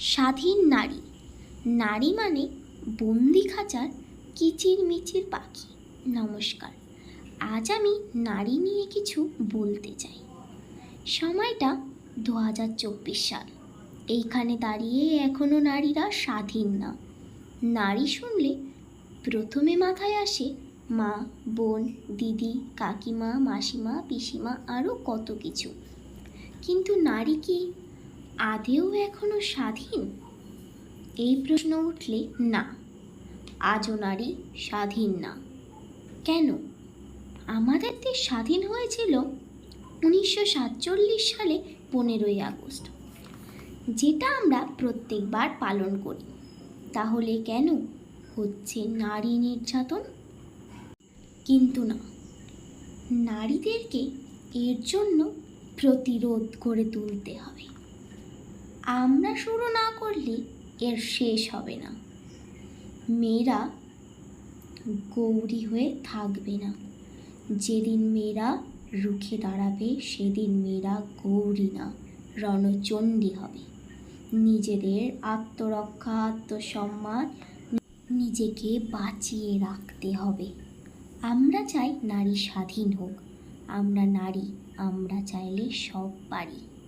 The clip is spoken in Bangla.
স্বাধীন নারী। নারী মানে বন্দি খাঁচার কিচির মিচির পাখি। নমস্কার। আজ আমি নারী নিয়ে কিছু বলতে চাই। সময়টা দু হাজার চব্বিশ সাল। এইখানে দাঁড়িয়ে এখনও নারীরা স্বাধীন না। নারী শুনলে প্রথমে মাথায় আসে মা, বোন, দিদি, কাকিমা, মাসিমা, পিসিমা আরও কত কিছু। কিন্তু নারী কি আদেও এখনও স্বাধীন? এই প্রশ্ন উঠলে না, আজও নারী স্বাধীন না। কেন? আমাদের দেশ স্বাধীন হয়েছিল উনিশশো সাতচল্লিশ সালে পনেরোই আগস্ট। যেটা আমরা প্রত্যেকবার পালন করি। তাহলে কেন হচ্ছে নারী নির্যাতন? কিন্তু না, নারীদেরকে এর জন্য প্রতিরোধ করে তুলতে হবে। আমরা শুরু না করলে এর শেষ হবে না। মেয়েরা গৌরী হয়ে থাকবে না। যেদিন মেয়েরা রুখে দাঁড়াবে, সেদিন মেয়েরা গৌরী না, রণচণ্ডী হবে। নিজেদের আত্মরক্ষা, আত্মসম্মান নিজেকে বাঁচিয়ে রাখতে হবে। আমরা চাই নারী স্বাধীন হোক। আমরা নারী, আমরা চাইলে সব পারি।